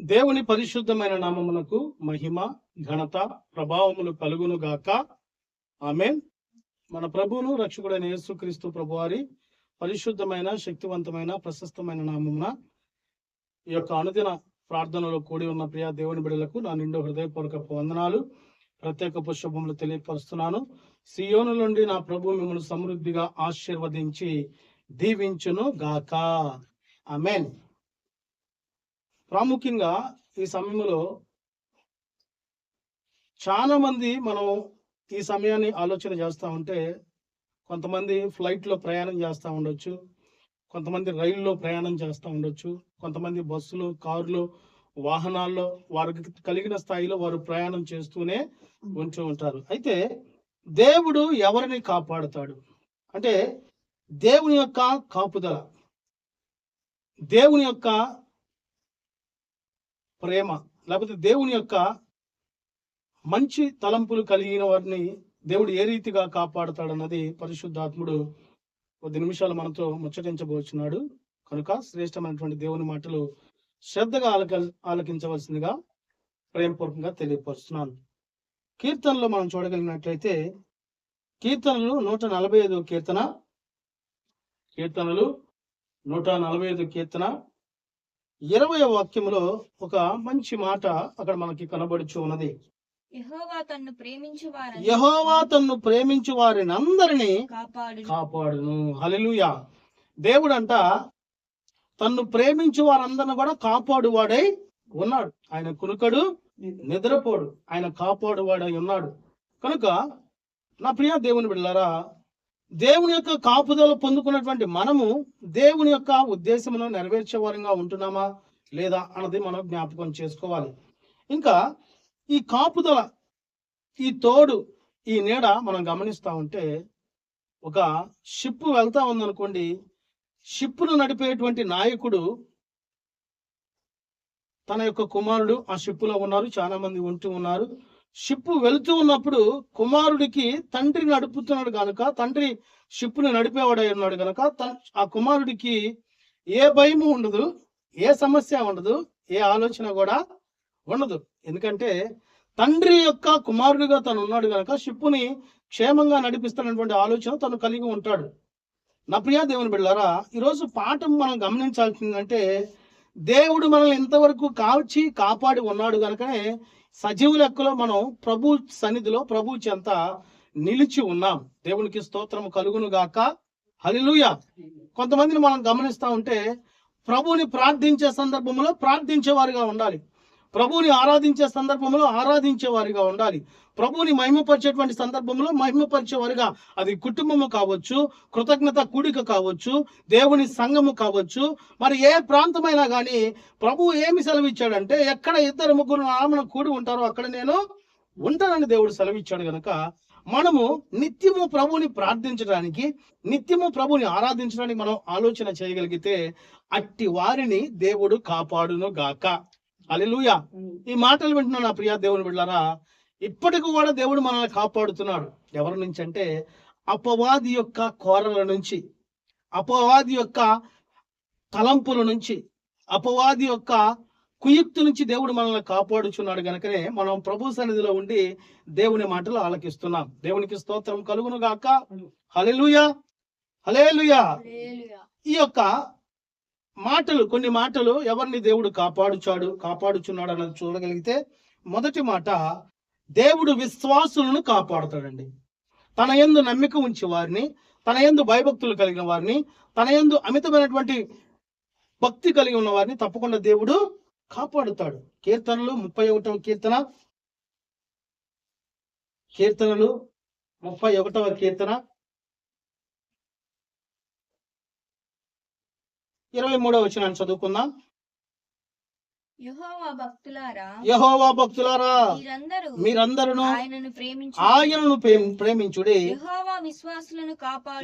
దేవుని పరిశుద్ధమైన నామమునకు మహిమ ఘనత ప్రభావములు కలుగును గాక. ఆమె మన ప్రభువును రక్షకుడైన యేసుక్రీస్తు ప్రభువారి పరిశుద్ధమైన శక్తివంతమైన ప్రశస్తమైన నామమున ఈ యొక్క అనుదిన ప్రార్థనలో కూడి ఉన్న ప్రియ దేవుని బిడలకు నా నిండు హృదయపూర్వక వందనాలు. ప్రత్యేక పుష్పములు తెలియపరుస్తున్నాను. సియోను నుండి నా ప్రభు మిమ్మల్ని సమృద్ధిగా ఆశీర్వదించి దీవించును గాక. ఆమెన్. ప్రాముఖ్యంగా ఈ సమయంలో చాలా మంది మనం ఈ సమయాన్ని ఆలోచన చేస్తూ ఉంటే కొంతమంది ఫ్లైట్లో ప్రయాణం చేస్తూ ఉండొచ్చు కొంతమంది రైల్లో ప్రయాణం చేస్తూ ఉండొచ్చు కొంతమంది బస్సులు కార్లు వాహనాల్లో వారికి కలిగిన స్థాయిలో వారు ప్రయాణం చేస్తూనే ఉంటూ ఉంటారు. అయితే దేవుడు ఎవరిని కాపాడుతాడు? అంటే దేవుని యొక్క కాపుదల దేవుని యొక్క ప్రేమ లేకపోతే దేవుని యొక్క మంచి తలంపులు కలిగిన వారిని దేవుడు ఏ రీతిగా కాపాడుతాడన్నది పరిశుద్ధాత్ముడు కొద్ది నిమిషాలు మనతో ముచ్చటించబోచున్నాడు. కనుక శ్రేష్టమైనటువంటి దేవుని మాటలు శ్రద్ధగా ఆలక ఆలకించవలసిందిగా ప్రేమపూర్వకంగా తెలియపరుస్తున్నాను. కీర్తనలో మనం చూడగలిగినట్లయితే కీర్తనలు నూట నలభై ఐదు కీర్తన కీర్తనలు నూట నలభై ఐదు కీర్తన ఇరవై వాక్యములో ఒక మంచి మాట అక్కడ మనకి కనబడుచు ఉన్నది. యెహోవా తన్ను ప్రేమించు వారిని అందరినీ కాపాడు కాపాడును. హల్లెలూయా. దేవుడంట తన్ను ప్రేమించు వారందరిని కూడా కాపాడువాడై ఉన్నాడు. ఆయన కునుకడు నిద్రపోడు. ఆయన కాపాడువాడై ఉన్నాడు. కనుక నా ప్రియ దేవుని బిడ్డలారా దేవుని యొక్క కాపుదల పొందుకున్నటువంటి మనము దేవుని యొక్క ఉద్దేశమును నెరవేర్చే వారంగా ఉంటున్నామా లేదా అన్నది మనం జ్ఞాపకం చేసుకోవాలి. ఇంకా ఈ కాపుదల ఈ తోడు ఈ నీడ మనం గమనిస్తూ ఉంటే ఒక షిప్ వెళ్తా ఉందనుకోండి షిప్ను నడిపేటువంటి నాయకుడు తన యొక్క కుమారుడు ఆ షిప్పులో ఉన్నారు చాలా మంది ఉంటూ ఉన్నారు. షిప్ వెళుతూ ఉన్నప్పుడు కుమారుడికి తండ్రి నడుపుతున్నాడు కనుక తండ్రి షిప్ను నడిపేవాడై ఉన్నాడు కనుక ఆ కుమారుడికి ఏ భయము ఉండదు ఏ సమస్య ఉండదు ఏ ఆలోచన కూడా ఉండదు. ఎందుకంటే తండ్రి యొక్క కుమారుడిగా తను ఉన్నాడు కనుక షిప్పుని క్షేమంగా నడిపిస్తున్నటువంటి ఆలోచన తను కలిగి ఉంటాడు. నా ప్రియా దేవుని బిడ్డారా ఈరోజు పాఠం మనం గమనించాల్సిందంటే దేవుడు మనల్ని ఇంతవరకు కాల్చి కాపాడి ఉన్నాడు కనుకనే సజీవ లెక్కలో మనం ప్రభు సన్నిధిలో ప్రభు చెంత నిలిచి ఉన్నాం. దేవునికి స్తోత్రం కలుగును గాక. హలిలుయ కొంతమందిని మనం గమనిస్తా ఉంటే ప్రభువుని ప్రార్థించే సందర్భంలో ప్రార్థించేవారుగా ఉండాలి. ప్రభువుని ఆరాధించే సందర్భంలో ఆరాధించేవారిగా ఉండాలి. ప్రభువుని మహిమపరిచేటువంటి సందర్భంలో మహిమపరిచేవారిగా అది కుటుంబము కావచ్చు కృతజ్ఞత కూడిక కావచ్చు దేవుని సంఘము కావచ్చు. మరి ఏ ప్రాంతమైనా కానీ ప్రభువు ఏమి సెలవిచ్చాడంటే ఎక్కడ ఇద్దరు ముగ్గురు నామను కూడి ఉంటారో అక్కడ నేను ఉంటానని దేవుడు సెలవిచ్చాడు గనక మనము నిత్యము ప్రభువుని ప్రార్థించడానికి నిత్యము ప్రభుని ఆరాధించడానికి మనం ఆలోచన చేయగలిగితే అట్టి వారిని దేవుడు కాపాడును గాక. అలెలుయా ఈ మాటలు వింటున్న నా ప్రియ దేవుని బిడ్డారా ఇప్పటికి కూడా దేవుడు మనల్ని కాపాడుతున్నాడు. ఎవరి నుంచి అంటే అపవాది యొక్క కోరల నుంచి అపవాది యొక్క తలంపుల నుంచి అపవాది యొక్క కుయుక్తు నుంచి దేవుడు మనల్ని కాపాడుచున్నాడు గనుకనే మనం ప్రభు సన్నిధిలో ఉండి దేవుని మాటలు ఆలకిస్తున్నాం. దేవునికి స్తోత్రం కలుగును గాక. హలెలుయా హలేలుయా ఈ యొక్క మాటలు కొన్ని మాటలు ఎవరిని దేవుడు కాపాడుచాడు కాపాడుచున్నాడు అన్నది చూడగలిగితే మొదటి మాట దేవుడు విశ్వాసులను కాపాడుతాడండి. తన యందు నమ్మిక ఉంచి వారిని తన యందు భయభక్తులు కలిగిన వారిని తన యందు అమితమైనటువంటి భక్తి కలిగి ఉన్న వారిని తప్పకుండా దేవుడు కాపాడుతాడు. కీర్తనలు ముప్పై ఒకటవ కీర్తన. కీర్తనలు ముప్పై ఒకటవ కీర్తన. ఇరవై మూడవ వచనాన్ని చదువుకుందాం. యెహోవా భక్తులారా మీరందరూ ఆయనను ప్రేమించు ఆయనను ప్రేమ- ప్రేమించుడి.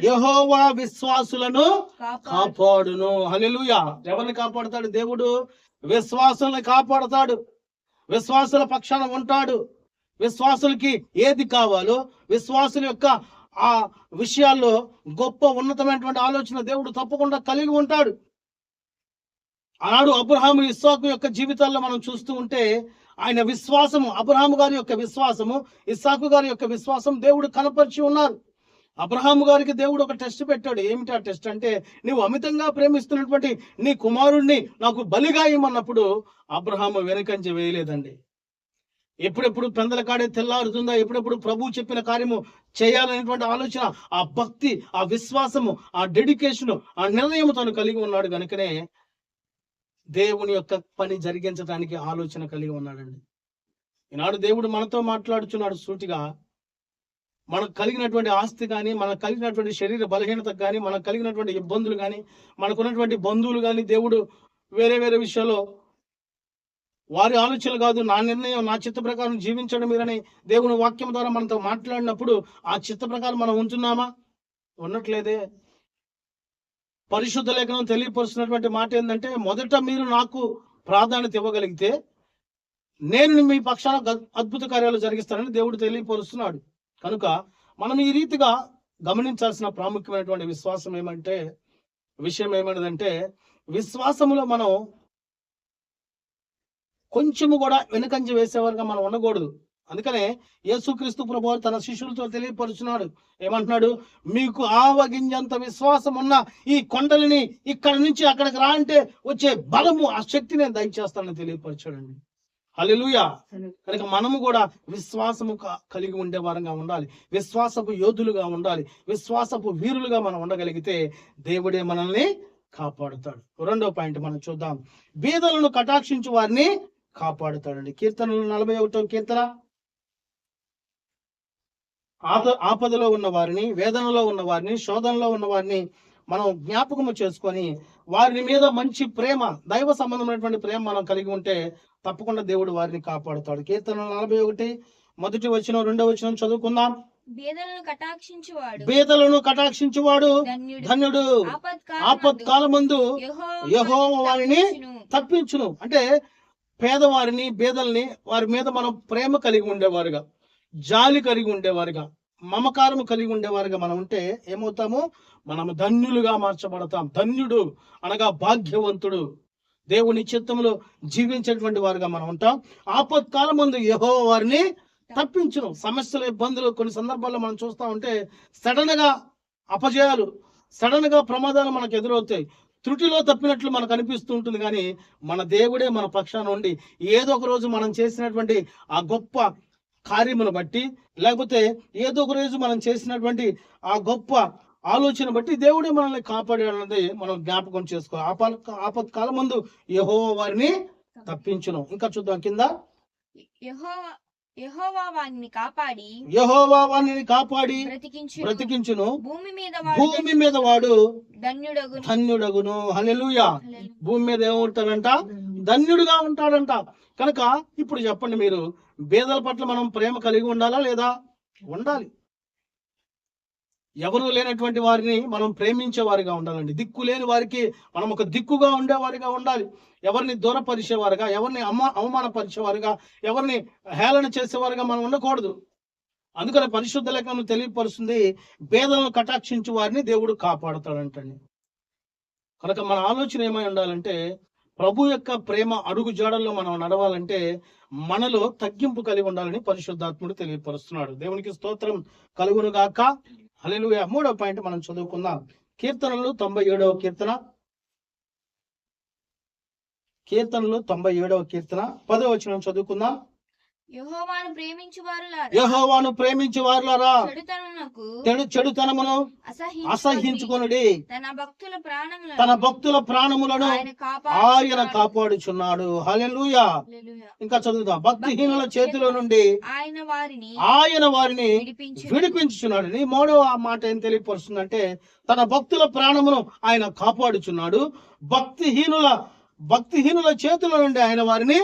యెహోవా విశ్వాసులను కాపాడును. హల్లెలూయా. ఎవరిని కాపాడుతాడు? దేవుడు విశ్వాసుల్ని కాపాడుతాడు. విశ్వాసుల పక్షాన ఉంటాడు. విశ్వాసులకి ఏది కావాలో విశ్వాసుల యొక్క ఆ విషయాల్లో గొప్ప ఉన్నతమైనటువంటి ఆలోచన దేవుడు తప్పకుండా కలిగి ఉంటాడు. ఆనాడు అబ్రహాము ఇస్సాకు యొక్క జీవితాల్లో మనం చూస్తూ ఉంటే ఆయన విశ్వాసము అబ్రహాము గారి యొక్క విశ్వాసము ఇస్సాకు గారి యొక్క విశ్వాసం దేవుడు కనపరిచి ఉన్నారు. అబ్రహాము గారికి దేవుడు ఒక టెస్ట్ పెట్టాడు. ఏమిటి ఆ టెస్ట్ అంటే నీవు అమితంగా ప్రేమిస్తున్నటువంటి నీ కుమారుణ్ణి నాకు బలిగా ఇమ్మన్నప్పుడు అబ్రహాము వెనకంచి వేయలేదండి. ఎప్పుడెప్పుడు పెందల కాడే తెల్లారుతుందా ఎప్పుడెప్పుడు ప్రభు చెప్పిన కార్యము చేయాలనేటువంటి ఆలోచన ఆ భక్తి ఆ విశ్వాసము ఆ డెడికేషన్ ఆ నిర్ణయం తను కలిగి ఉన్నాడు కనుకనే దేవుని యొక్క పని జరిగించడానికి ఆలోచన కలిగి ఉన్నాడండి. ఈనాడు దేవుడు మనతో మాట్లాడుచున్నాడు సూటిగా. మనకు కలిగినటువంటి ఆస్తి కానీ మనకు కలిగినటువంటి శరీర బలహీనత కానీ మనకు కలిగినటువంటి ఇబ్బందులు కానీ మనకున్నటువంటి బంధువులు కానీ దేవుడు వేరే వేరే విషయాల్లో వారి ఆలోచనలు కాదు నా నిర్ణయం నా చిత్త ప్రకారం జీవించడం మీరని దేవుని వాక్యం ద్వారా మనతో మాట్లాడినప్పుడు ఆ చిత్త ప్రకారం మనం ఉంటున్నామా? ఉండట్లేదే. పరిశుద్ధ లేఖనం తెలియపరుస్తున్నటువంటి మాట ఏంటంటే మొదట మీరు నాకు ప్రాధాన్యత ఇవ్వగలిగితే నేను మీ పక్షాన అద్భుత కార్యాలు జరిగిస్తానని దేవుడు తెలియపరుస్తున్నాడు. కనుక మనం ఈ రీతిగా గమనించాల్సిన ప్రాముఖ్యమైనటువంటి విశ్వాసం ఏమంటే విషయం ఏమైనదంటే విశ్వాసములో మనం కొంచెము కూడా వెనుకంజ వేసేవారుగా మనం ఉండకూడదు. అందుకనే యేసుక్రీస్తు ప్రభు తన శిష్యులతో తెలియపరుచున్నాడు. ఏమంటున్నాడు? మీకు ఆవగింజంత విశ్వాసం ఉన్న ఈ కొండలని ఇక్కడ నుంచి అక్కడికి రా అంటే వచ్చే బలము ఆ శక్తి నేను దయచేస్తానని తెలియపరచాడండి. హల్లెలూయా. కనుక మనము కూడా విశ్వాసము కలిగి ఉండే వారంగా ఉండాలి. విశ్వాసపు యోధులుగా ఉండాలి. విశ్వాసపు వీరులుగా మనం ఉండగలిగితే దేవుడే మనల్ని కాపాడుతాడు. రెండో పాయింట్ మనం చూద్దాం. బీదలను కటాక్షించు వారిని కాపాడుతాడండి. కీర్తనలు నలభై ఒకటో కీర్తన. ఆప ఆపదలో ఉన్న వారిని వేదనలో ఉన్న వారిని శోధనలో ఉన్న వారిని మనం జ్ఞాపకము చేసుకొని వారి మీద మంచి ప్రేమ దైవ సంబంధమైనటువంటి ప్రేమ మనం కలిగి ఉంటే తప్పకుండా దేవుడు వారిని కాపాడుతాడు. కీర్తన నలభై ఒకటి మొదటి వచనం రెండో వచనం చదువుకుందాం. బీదలను కటాక్షించువాడు. బీదలను కటాక్షించువాడు ధన్యుడు. ధన్యుడు. ఆపత్కాలమందు యెహోవా వారిని తప్పించును. అంటే పేదవారిని బీదల్ని వారి మీద మనం ప్రేమ కలిగి ఉండేవారుగా. జాలి కలిగి ఉండేవారుగా మమకారము కలిగి ఉండేవారుగా మనం ఉంటే ఏమవుతాము? మనం ధన్యులుగా మార్చబడతాం. ధన్యుడు అనగా భాగ్యవంతుడు. దేవుని చిత్తంలో జీవించేటువంటి వారుగా మనం ఉంటాం. ఆపత్కాలం ముందు యహో వారిని తప్పించడం. సమస్యలు ఇబ్బందులు కొన్ని సందర్భాల్లో మనం చూస్తా ఉంటే సడన్గా అపజయాలు సడన్గా ప్రమాదాలు మనకు ఎదురవుతాయి. త్రుటిలో తప్పినట్లు మనకు అనిపిస్తూ ఉంటుంది కానీ మన దేవుడే మన పక్షాన ఉండి ఏదో ఒక రోజు మనం చేసినటువంటి ఆ గొప్ప కార్యమును బట్టి లేకపోతే ఏదో ఒక రోజు మనం చేసినటువంటి ఆ గొప్ప ఆలోచన బట్టి దేవుడే మనల్ని కాపాడాడన్నది మనం జ్ఞాపకం చేసుకో ఆపత్ ఆపత్కాలం ముందు యహో వారిని తప్పించును. ఇంకా చూద్దాం కింద. వారిని కాపాడి యహోవా వారిని కాపాడి బ్రతికించు బ్రతికించును. భూమి మీద వాడు భూమి మీద వాడు ధన్యుడగు ధన్యుడగును. హల్లెలూయా. భూమి మీద ఏముంటాడంట ధన్యుడుగా ఉంటాడంట. కనుక ఇప్పుడు చెప్పండి మీరు బేదల పట్ల మనం ప్రేమ కలిగి ఉండాలా లేదా? ఉండాలి. ఎవరు లేనటువంటి వారిని మనం ప్రేమించే వారిగా ఉండాలండి. దిక్కు లేని వారికి మనం ఒక దిక్కుగా ఉండేవారిగా ఉండాలి. ఎవరిని దూరపరిచేవారుగా ఎవరిని అమ్మ అవమానపరిచేవారుగా ఎవరిని హేళన చేసేవారుగా మనం ఉండకూడదు. అందుకని పరిశుద్ధ లేఖను తెలియపరుస్తుంది భేదలను కటాక్షించు వారిని దేవుడు కాపాడుతాడంటండి. కనుక మన ఆలోచన ఏమై ఉండాలంటే ప్రభు యొక్క ప్రేమ అడుగు జాడల్లో మనం నడవాలంటే మనలో తగ్గింపు కలిగి ఉండాలని పరిశుద్ధాత్ముడు తెలియపరుస్తున్నాడు. దేవునికి స్తోత్రం కలుగును గాక. మూడవ మూడో పాయింట్ మనం చదువుకుందాం. కీర్తనలు తొంభై ఏడవ కీర్తన. కీర్తనలు తొంభై ఏడవ కీర్తన. పదో వచనం చదువుకుందాం. యెహోవాను ప్రేమించు వారులారా చెడు చెడుతనమును అసహించుకొనుడి. తన భక్తుల ప్రాణములను తన భక్తుల ప్రాణములను ఆయన ఆయన కాపాడు కాపాడుచున్నాడు. హల్లెలూయా. ఇంకా చదువుదాం. భక్తిహీనుల చేతిలో నుండి ఆయన వారిని ఆయన వారిని విడిపించు విడిపించుచున్నాడు. నీ మూడవ మాట ఏం తెలియపరుస్తుందంటే తన భక్తుల ప్రాణమును ఆయన కాపాడుచున్నాడు. భక్తిహీనుల భక్తిహీనుల చేతుల నుండి ఆయన వారిని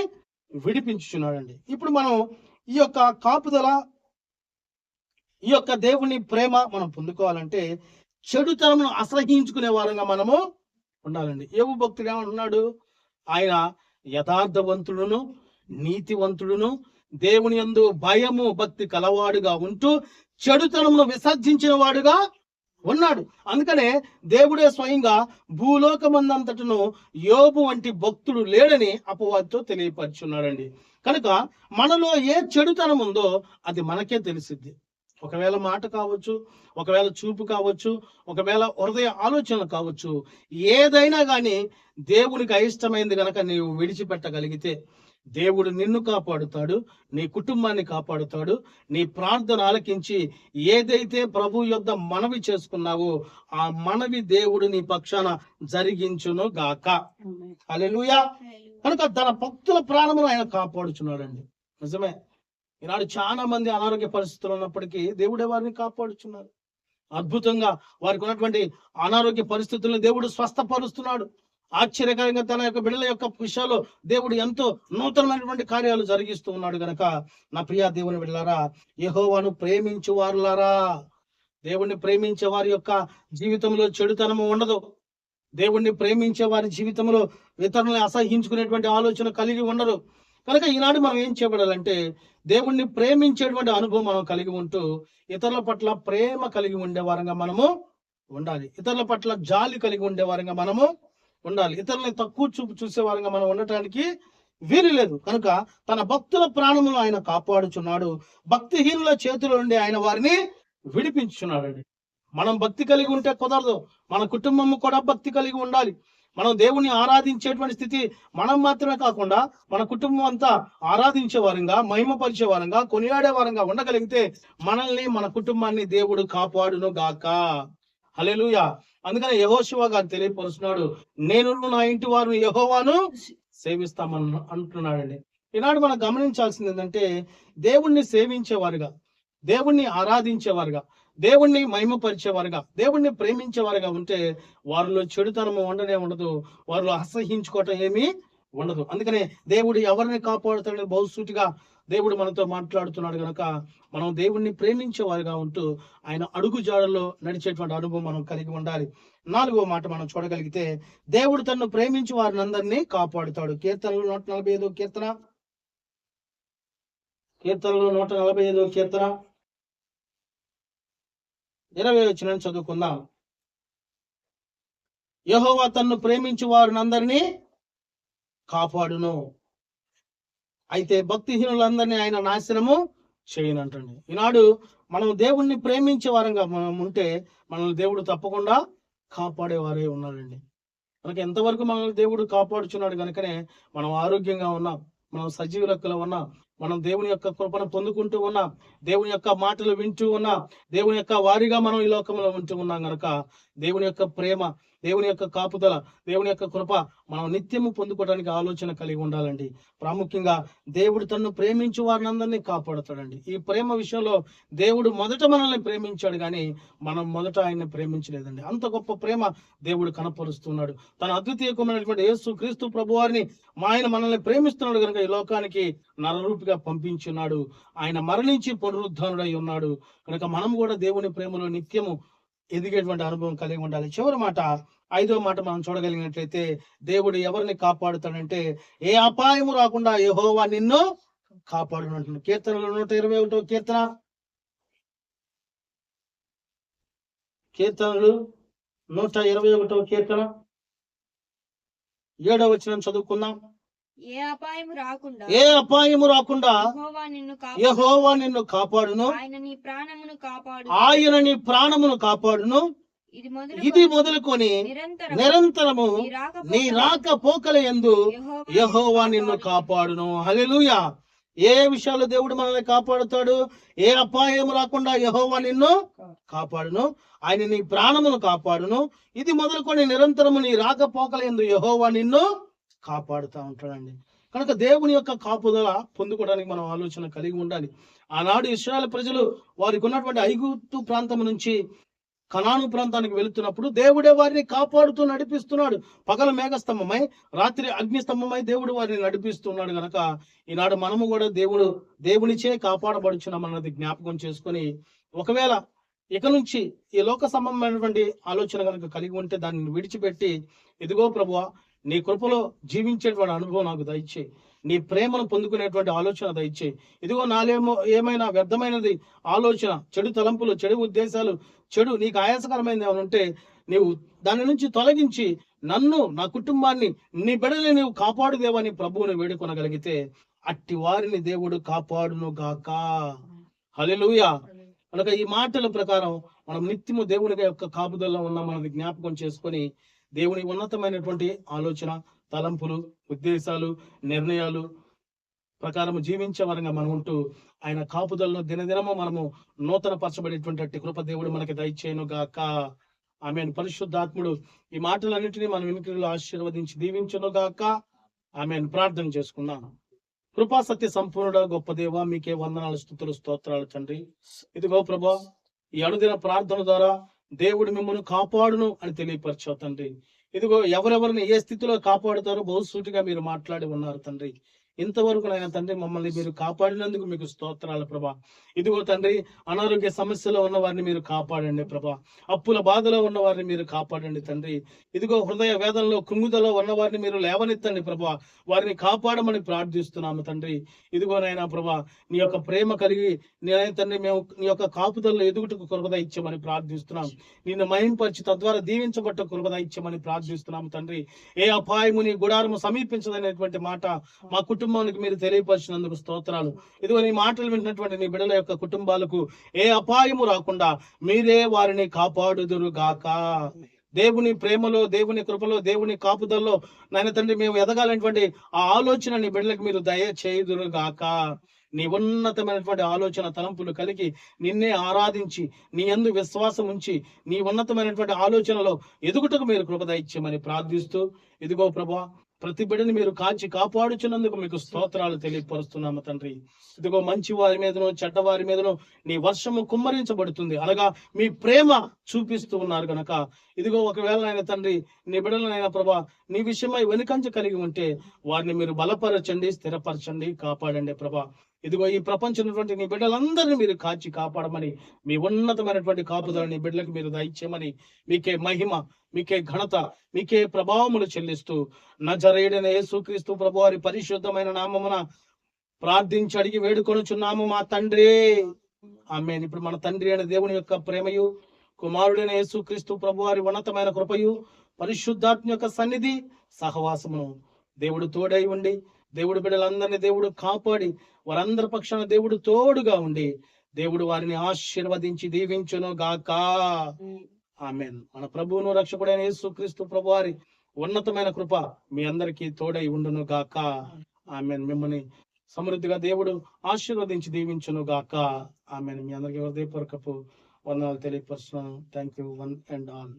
విడిపించుచున్నాడండి. ఇప్పుడు మనం ఈ యొక్క కాపుదల ఈ యొక్క దేవుని ప్రేమ మనం పొందుకోవాలంటే చెడుతనమును అసహించుకునే వారంగా మనము ఉండాలండి. ఏవు భక్తుడు ఏమంటున్నాడు? ఆయన యథార్థవంతుడును నీతివంతుడును దేవుని యందు భయము భక్తి కలవాడుగా ఉంటూ చెడుతనమును విసర్జించిన వాడుగా ఉన్నాడు. అందుకనే దేవుడే స్వయంగా భూలోకమందంతటను యోబు వంటి భక్తుడు లేడని అపవాదితో తెలియపరుచున్నాడండి. కనుక మనలో ఏ చెడుతనం ఉందో అది మనకే తెలిసిద్ది. ఒకవేళ మాట కావచ్చు ఒకవేళ చూపు కావచ్చు ఒకవేళ హృదయ ఆలోచన కావచ్చు ఏదైనా కానీ దేవునికి అయిష్టమైంది కనుక నీవు విడిచిపెట్టగలిగితే దేవుడు నిన్ను కాపాడుతాడు నీ కుటుంబాన్ని కాపాడుతాడు నీ ప్రార్థన ఆలకించి ఏదైతే ప్రభు యొద్ద మనవి చేసుకున్నావో ఆ మనవి దేవుడు నీ పక్షాన జరిగించును గాక. హల్లెలూయా. కనుక తన భక్తుల ప్రాణమును ఆయన కాపాడుచున్నాడండి. నిజమే. ఈనాడు చాలా మంది అనారోగ్య పరిస్థితులు ఉన్నప్పటికీ దేవుడే వారిని కాపాడుచున్నారు అద్భుతంగా వారికి ఉన్నటువంటి అనారోగ్య పరిస్థితులను దేవుడు స్వస్థపరుస్తున్నాడు. ఆశ్చర్యకరంగా తన యొక్క బిడ్డల యొక్క విషయాల్లో దేవుడు ఎంతో నూతనమైనటువంటి కార్యాలు జరిగిస్తూ ఉన్నాడు గనక. నా ప్రియా దేవుని బిడ్డలారా యహోవాను ప్రేమించు వారులారా. దేవుణ్ణి ప్రేమించే వారి యొక్క జీవితంలో చెడుతనము ఉండదు. దేవుణ్ణి ప్రేమించే వారి జీవితంలో ఇతరులను అసహించుకునేటువంటి ఆలోచన కలిగి ఉండరు. కనుక ఈనాడు మనం ఏం చేయబడాలంటే దేవుణ్ణి ప్రేమించేటువంటి అనుభవం మనం కలిగి ఉంటూ ఇతరుల పట్ల ప్రేమ కలిగి ఉండే వారంగా మనము ఉండాలి. ఇతరుల పట్ల జాలి కలిగి ఉండే వారంగా మనము ఉండాలి. ఇతరులని తక్కువ చూపు చూసే వారంగా మనం ఉండటానికి వీలు లేదు. కనుక తన భక్తుల ప్రాణములు ఆయన కాపాడుచున్నాడు. భక్తిహీనుల చేతిలో నుండి ఆయన వారిని విడిపించున్నాడండి మనం భక్తి కలిగి ఉంటే కుదరదు. మన కుటుంబం కూడా భక్తి కలిగి ఉండాలి. మనం దేవుని ఆరాధించేటువంటి స్థితి మనం మాత్రమే కాకుండా మన కుటుంబం అంతా ఆరాధించే వారంగా మహిమపరిచే వారంగా కొనియాడే వారంగా ఉండగలిగితే మనల్ని మన కుటుంబాన్ని దేవుడు కాపాడును గాక. హల్లెలూయా. అందుకని యహోశివ గారు తెలియపరుస్తున్నాడు నేను నా ఇంటి వారు యహోవాను సేవిస్తామని అంటున్నాడండి. ఈనాడు మనం గమనించాల్సింది ఏంటంటే దేవుణ్ణి సేవించేవారుగా దేవుణ్ణి ఆరాధించేవారుగా దేవుణ్ణి మహిమపరిచేవారుగా దేవుణ్ణి ప్రేమించేవారుగా ఉంటే వారిలో చెడుతనము ఉండనే ఉండదు వారిలో అసహించుకోవటం ఏమీ ఉండదు. అందుకనే దేవుడు ఎవరిని కాపాడుతాడు బహుసూటిగా దేవుడు మనతో మాట్లాడుతున్నాడు కనుక మనం దేవుణ్ణి ప్రేమించే వారిగా ఉంటూ ఆయన అడుగు జాడల్లో నడిచేటువంటి అనుభవం మనం కలిగి ఉండాలి. నాలుగో మాట మనం చూడగలిగితే దేవుడు తన్ను ప్రేమించి వారిని అందరినీ కాపాడుతాడు. కీర్తనలు నూట నలభై ఐదో కీర్తన. కీర్తనలు నూట నలభై ఐదో కీర్తన. ఇరవై వచ్చిన చదువుకుందాం. యహోవా తన్ను ప్రేమించి వారిని అందరినీ కాపాడును. అయితే భక్తిహీనులందరినీ ఆయన నాశనము చేయనంటండి. ఈనాడు మనం దేవుణ్ణి ప్రేమించే వారంగా మనం ఉంటే మనల్ని దేవుడు తప్పకుండా కాపాడేవారే ఉన్నాడండి. మనకి ఎంతవరకు మనల్ని దేవుడు కాపాడుచున్నాడు కనుకనే మనం ఆరోగ్యంగా ఉన్నాం మనం సజీవ లెక్కలో ఉన్నాం మనం దేవుని యొక్క కృపను పొందుకుంటూ ఉన్నాం దేవుని యొక్క మాటలు వింటూ ఉన్నాం దేవుని యొక్క వారిగా మనం ఈ లోకంలో ఉంటూ ఉన్నాం గనక దేవుని యొక్క ప్రేమ దేవుని యొక్క కాపుదల దేవుని యొక్క కృప మనం నిత్యము పొందుకోవడానికి ఆలోచన కలిగి ఉండాలండి. ప్రాముఖ్యంగా దేవుడు తన్ను ప్రేమించు వారిని అందరినీ కాపాడుతాడండి. ఈ ప్రేమ విషయంలో దేవుడు మొదట మనల్ని ప్రేమించాడు కానీ మనం మొదట ఆయన్ని ప్రేమించలేదండి. అంత గొప్ప ప్రేమ దేవుడు కనపరుస్తున్నాడు. తన అద్వితీయకమైనటువంటి యేసు క్రీస్తు ప్రభు వారిని మా ఆయన మనల్ని ప్రేమిస్తున్నాడు కనుక ఈ లోకానికి నరరూపిగా పంపించున్నాడు. ఆయన మరణించి పునరుద్ధానుడై ఉన్నాడు. కనుక మనం కూడా దేవుని ప్రేమలో నిత్యము ఎదిగేటువంటి అనుభవం కలిగి ఉండాలి. చివరి మాట ఐదో మాట మనం చూడగలిగినట్లయితే దేవుడు ఎవరిని కాపాడుతాడంటే ఏ అపాయము రాకుండా యెహోవా నిన్ను కాపాడునంటున్నాడు. కీర్తనలు నూట ఇరవై ఒకటో కీర్తన? కీర్తనలు నూట ఇరవై ఒకటో కీర్తన? ఏడో వచ్చిన చదువుకుందాం. ఏ అపాయము రాకుండా ఏ అపాయము రాకుండా యెహోవా నిన్ను కాపాడును. ఆయన నీ ప్రాణమును కాపాడు. ఆయన నీ ప్రాణమును కాపాడును. ఇది మొదలు ఇది మొదలుకొని నిరంతరం నిరంతరము నీ రాక పోకల ఎందు యెహోవా నిన్ను కాపాడును. హల్లెలూయా. ఏ విషయాలు దేవుడు మనల్ని కాపాడుతాడు? ఏ అపాయం రాకుండా యెహోవా నిన్ను కాపాడును. ఆయన నీ ప్రాణమును కాపాడును. ఇది మొదలుకొని నిరంతరము నీ రాకపోకల ఎందు యెహోవా నిన్ను కాపాడుతూ ఉంటాడండి. కనుక దేవుని యొక్క కాపుదల పొందుకోవడానికి మనం ఆలోచన కలిగి ఉండాలి. ఆనాడు ఇస్రాయల్ ప్రజలు వారికి ఉన్నటువంటి ఐగుప్తు ప్రాంతం నుంచి కనాను ప్రాంతానికి వెళుతున్నప్పుడు దేవుడే వారిని కాపాడుతూ నడిపిస్తున్నాడు. పగల మేఘస్తంభమై రాత్రి అగ్నిస్తంభమై దేవుడు వారిని నడిపిస్తున్నాడు గనక ఈనాడు మనము కూడా దేవుడు దేవునిచే కాపాడబడుచున్నామన్నది జ్ఞాపకం చేసుకొని ఒకవేళ ఇక నుంచి ఈ లోక సంబంధమైనటువంటి ఆలోచన కనుక కలిగి ఉంటే దానిని విడిచిపెట్టి ఇదిగో ప్రభువా నీ కృపలో జీవించేటువంటి అనుభవం నాకు దయచే. నీ ప్రేమను పొందుకునేటువంటి ఆలోచన దయచే. ఇదిగో నాలేమో ఏమైనా వ్యర్థమైనది ఆలోచన చెడు తలంపులు చెడు ఉద్దేశాలు చెడు నీకు ఆయాసకరమైనది ఏమైనా ఉంటే నీవు దాని నుంచి తొలగించి నన్ను నా కుటుంబాన్ని నీ బిడ్డని నీవు కాపాడుదేవని ప్రభువుని వేడుకొనగలిగితే అట్టి వారిని దేవుడు కాపాడును గాక హల్లెలూయా. కనుక ఈ మాటల ప్రకారం మనం నిత్యము దేవుని యొక్క కాపుదల్లో ఉన్నామన్నది జ్ఞాపకం చేసుకొని దేవుని ఉన్నతమైనటువంటి ఆలోచన తలంపులు ఉద్దేశాలు నిర్ణయాలు ప్రకారం జీవించే వరంగా మనం ఉంటూ ఆయన కాపుదలను దినదినము మనము నూతన పరచబడేటువంటి కృపదేవుడు కృప దేవుడు మనకి దయచేయను గాక ఆమె పరిశుద్ధాత్ముడు ఈ మాటలన్నింటినీ మనం వెనుకలు ఆశీర్వదించి దీవించను గాక ఆమె ప్రార్థన చేసుకున్నాను కృపా సత్య సంపూర్ణ గొప్ప దేవ మీకే వందనాలు స్థుతులు స్తోత్రాలు తండ్రి. ఇదిగో ప్రభా ఈ అనుదిన ప్రార్థన ద్వారా దేవుడు మిమ్మల్ని కాపాడును అని తెలియపరచావు తండ్రి. ఇదిగో ఎవరెవరిని ఏ స్థితిలో కాపాడుతారో బహుసూటిగా మీరు మాట్లాడి ఉన్నారు తండ్రి. ఇంతవరకు నాయన తండ్రి మమ్మల్ని మీరు కాపాడినందుకు మీకు స్తోత్రాలు ప్రభా. ఇదిగో తండ్రి అనారోగ్య సమస్యలో ఉన్న వారిని మీరు కాపాడండి ప్రభా. అప్పుల బాధలో ఉన్న వారిని మీరు కాపాడండి తండ్రి. ఇదిగో హృదయ వేదనలో కుంగుదలో ఉన్న వారిని మీరు లేవనెత్తండి ప్రభా. వారిని కాపాడమని ప్రార్థిస్తున్నాము తండ్రి. ఇదిగో నాయన ప్రభా నీ యొక్క ప్రేమ కలిగి నేనైనా తండ్రి మేము నీ యొక్క కాపుదల్లో ఎదుగుటకు కృపద ఇచ్చామని ప్రార్థిస్తున్నాం. నిన్ను మహింపరిచి తద్వారా దీవించబట్ట కృపద ఇచ్చామని ప్రార్థిస్తున్నాము తండ్రి. ఏ అపాయము నీ గుడారము సమీపించదనేటువంటి మాట మా కుటుంబ కుటుంబానికి మీరు తెలియపరిచినందుకు స్తోత్రాలు. ఇదిగో నీ మాటలు వింటున్నటువంటి నీ బిడ్డల యొక్క కుటుంబాలకు ఏ అపాయము రాకుండా మీరే వారిని కాపాడుదురు గాక దేవుని ప్రేమలో దేవుని కృపలో దేవుని కాపుదల్లో నాయన తండ్రి మేము ఎదగాలనేటువంటి ఆ ఆలోచన నీ బిడ్డలకు మీరు దయ చేయుదురు గాక నీ ఉన్నతమైనటువంటి ఆలోచన తలంపులు కలిగి నిన్నే ఆరాధించి నీ యందు విశ్వాసం ఉంచి నీ ఉన్నతమైనటువంటి ఆలోచనలో ఎదుగుటకు మీరు కృపద ఇచ్చామని ప్రార్థిస్తూ ఇదిగో ప్రభా ప్రతి బిడ్డని మీరు కాచి కాపాడుచున్నందుకు మీకు స్తోత్రాలు తెలియపరుస్తున్నాము తండ్రి. ఇదిగో మంచి వారి మీదనో చెడ్డ వారి మీదనో నీ వర్షము కుమ్మరించబడుతుంది. అనగా మీ ప్రేమ చూపిస్తూ ఉన్నారు గనక. ఇదిగో ఒకవేళ నాయన తండ్రి నీ బిడ్డలనైనా ప్రభా నీ విషయమై వెనుకంచ కలిగి ఉంటే వారిని మీరు బలపరచండి స్థిరపరచండి కాపాడండి ప్రభా. ఇదిగో ఈ ప్రపంచమైనటువంటి నీ బిడ్డలందరినీ మీరు కాచి కాపాడమని మీ ఉన్నతమైనటువంటి కాపుదలని బిడ్డలకు మీరు దయచేయమని మీకే మహిమ మీకే ఘనత మీకే ప్రభావములు చెల్లిస్తూ నజరేయుడైన యేసుక్రీస్తు ప్రభు వారి పరిశుద్ధమైన నామమున ప్రార్థించి అడిగి వేడుకొనుచున్నాము మా తండ్రి. ఆమె ఇప్పుడు మన తండ్రి అయిన దేవుని యొక్క ప్రేమయు కుమారుడైన యేసుక్రీస్తు ప్రభు వారి ఉన్నతమైన కృపయు పరిశుద్ధాత్మ యొక్క సన్నిధి సహవాసమును దేవుడు తోడై ఉండి దేవుడు బిడ్డలందరినీ దేవుడు కాపాడి వారందరి పక్షాన దేవుడు తోడుగా ఉండి దేవుడు వారిని ఆశీర్వదించి దీవించును గాక ఆమెన్. మన ప్రభువును రక్షకుడైన యేసుక్రీస్తు ప్రభు వారి ఉన్నతమైన కృప మీ అందరికీ తోడై ఉండును గాక ఆమెన్. మిమ్మల్ని సమృద్ధిగా దేవుడు ఆశీర్వదించి దీవించును గాక ఆమె మీ అందరికీ హృదయపూర్వకపు వందనాలు తెలియపరుస్తున్నాను. Thank you one and all.